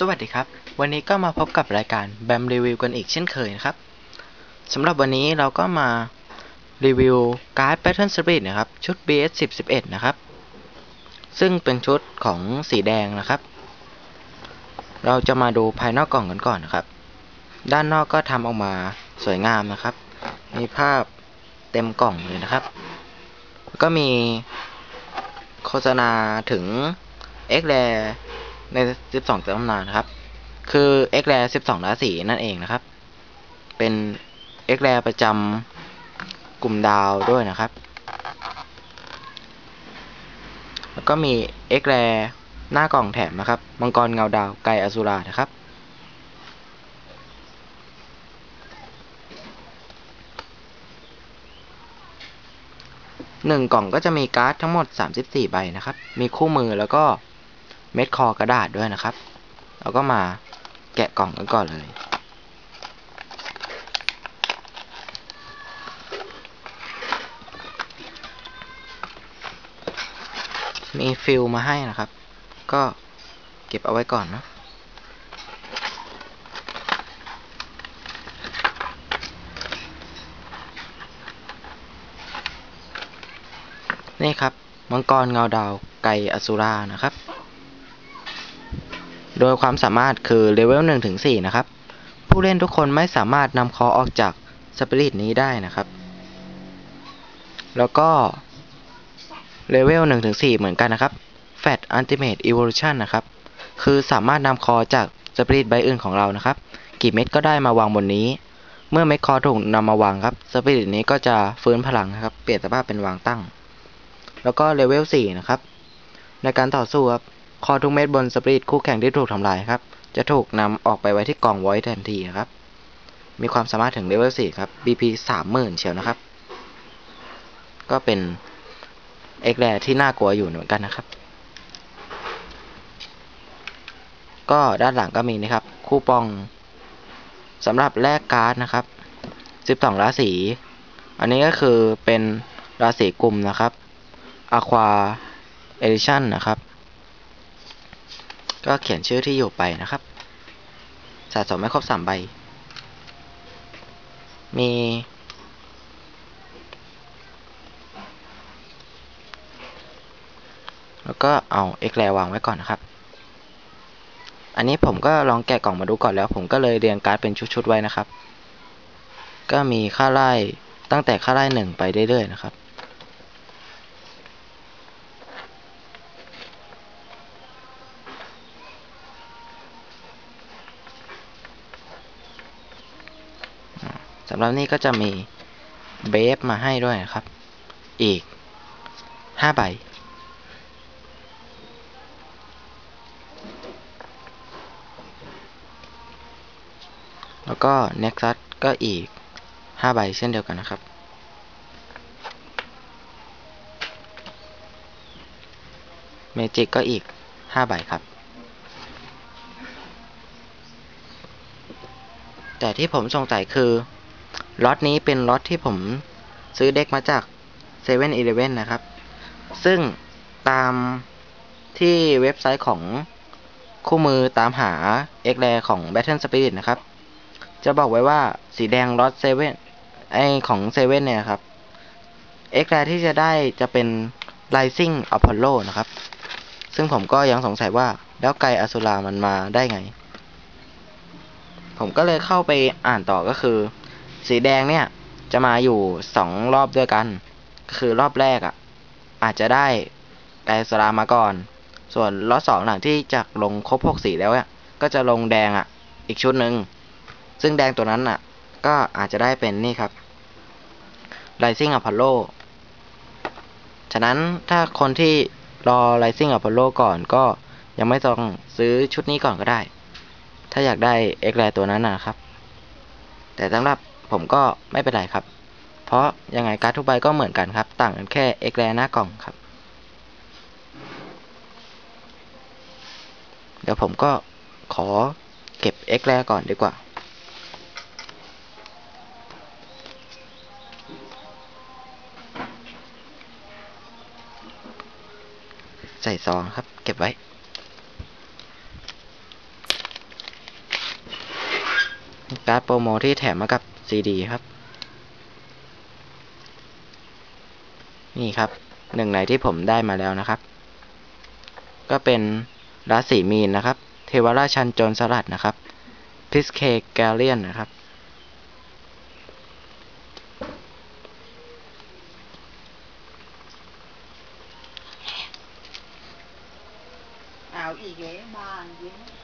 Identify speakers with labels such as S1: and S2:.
S1: สวัสดีครับ วันนี้ก็มาพบกับรายการแบมรีวิวกันอีกเช่นเคยนะครับสำหรับวันนี้เราก็มารีวิวการ์ด Pattern Spirit นะครับ ชุด BS 10 11นะครับ ซึ่งเป็นชุดของสีแดงนะครับ เราจะมาดูภายนอกกล่องกันก่อนนะครับ ด้านนอกก็ทำออกมาสวยงามนะครับ มีภาพเต็มกล่องเลยนะครับ ก็มีโฆษณาถึง x r a y ใน 12ตำนานะครับ คือ x r a y 12 ราศีนั่นเองนะครับ เป็น x r a y ประจำกลุ่มดาวด้วยนะครับ แล้วก็มี x r a y หน้ากล่องแถมนะครับ มังกรเงาดาวไกอสุรานะครับหนึ่งกล่องก็จะมีการ์ดทั้งหมด 34 ใบนะครับ มีคู่มือแล้วก็ เม็ดคอกระดาษด้วยนะครับ เราก็มาแกะกล่องกันก่อนเลย มีฟิลมาให้นะครับ ก็เก็บเอาไว้ก่อนนะนี่ครับ มังกรเงาดาวไกอสุรานะครับ โดยความสามารถคือเลเวล1ถึง4นะครับ ผู้เล่นทุกคนไม่สามารถนำคอออกจากสปิริตนี้ได้นะครับ แล้วก็เลเวล1ถึง4เหมือนกันนะครับ Fat Ultimate Evolution นะครับ คือสามารถนำคอจากสปิริตใบอื่นของเรานะครับ กี่เม็ดก็ได้มาวางบนนี้ เมื่อเม็ดคอถูกนำมาวางครับสปิริตนี้ก็จะฟื้นพลังนะครับ เปลี่ยนสภาพเป็นวางตั้ง แล้วก็เลเวล4นะครับ ในการต่อสู้ครับ คอทุกเม็ดบนสปริตคู่แข่งที่ถูกทำลายครับ จะถูกนำออกไปไว้ที่กล่องไว้ทันทีครับ มีความสามารถถึงเลเวล4ครับ BP 30,000เชียวนะครับ ก็เป็นเอ็กแรที่น่ากลัวอยู่เหมือนกันนะครับ ก็ด้านหลังก็มีนะครับ คู่ปองสำหรับแลกการ์ดนะครับ12ราศี อันนี้ก็คือเป็นราศีกลุ่มนะครับ Aqua Edition นะครับ ก็เขียนชื่อที่อยู่ไปนะครับ สะสมไม่ครบสามใบ มีแล้วก็เอาเอ็กแรวางไว้ก่อนนะครับ อันนี้ผมก็ลองแกะกล่องมาดูก่อนแล้ว ผมก็เลยเรียงการ์ดเป็นชุดๆไว้นะครับ ก็มีค่าไล่ตั้งแต่ค่าไล่หนึ่งไปเรื่อยๆนะครับำหรับนี่ก็จะมีเบฟมาให้ด้วยนะครับ อีก5ใบ แล้วก็ Nexus ก็อีก5ใบเช่นเดียวกันนะครับ เมจิกก็อีก5ใบครับ แต่ที่ผมสงสัยคือ ล็อตนี้เป็นล็อตที่ผมซื้อเด็กมาจาก7 e เ e ่ e อนะครับ ซึ่งตามที่เว็บไซต์ของคู่มือตามหาเอ็กแรของ Battle Spirit นะครับ จะบอกไว้ว่าสีแดงล็อตเซเว่นไอของเซเว่นเนี่ยครับเอ็กแรที่จะได้จะเป็น Rising Apollo นะครับ ซึ่งผมก็ยังสงสัยว่าแล้วไกอสุรามันมาได้ไง ผมก็เลยเข้าไปอ่านต่อก็คือ สีแดงเนี่ยจะมาอยู่สองรอบด้วยกัน คือรอบแรกอะ่ะ อาจจะได้ไกอสุรามาก่อน ส่วนรอบสองหลังที่จะลงครบหกสีแล้วเนี่ยก็จะลงแดงอะ่ะ อีกชุดหนึ่งซึ่งแดงตัวนั้นอะ ก็อาจจะได้เป็นนี่ครับ Rising Apollo ฉะนั้นถ้าคนที่รอ Rising Apollo ก่อนก็ยังไม่ต้องซื้อชุดนี้ก่อนก็ได้ ถ้าอยากได้ X Ray ตัวนั้นนะครับ แต่สำหรับ ผมก็ไม่เป็นไรครับ เพราะยังไงการ์ดทุกใบก็เหมือนกันครับ ต่างกันแค่ X Ray หน้ากล่องครับ เดี๋ยวผมก็ขอเก็บ X Ray ก่อนดีกว่าใส่ซองครับ เก็บไว้ การ์ดโปรโมที่แถมมากับ ซีดีครับ นี่ครับหนึ่งในที่ผมได้มาแล้วนะครับ ก็เป็นราศีมีนนะครับ เทวราชันโจรสลัดนะครับพิสเคแกเลียนนะครับ
S2: เอาอีกแล้วบานเยอะ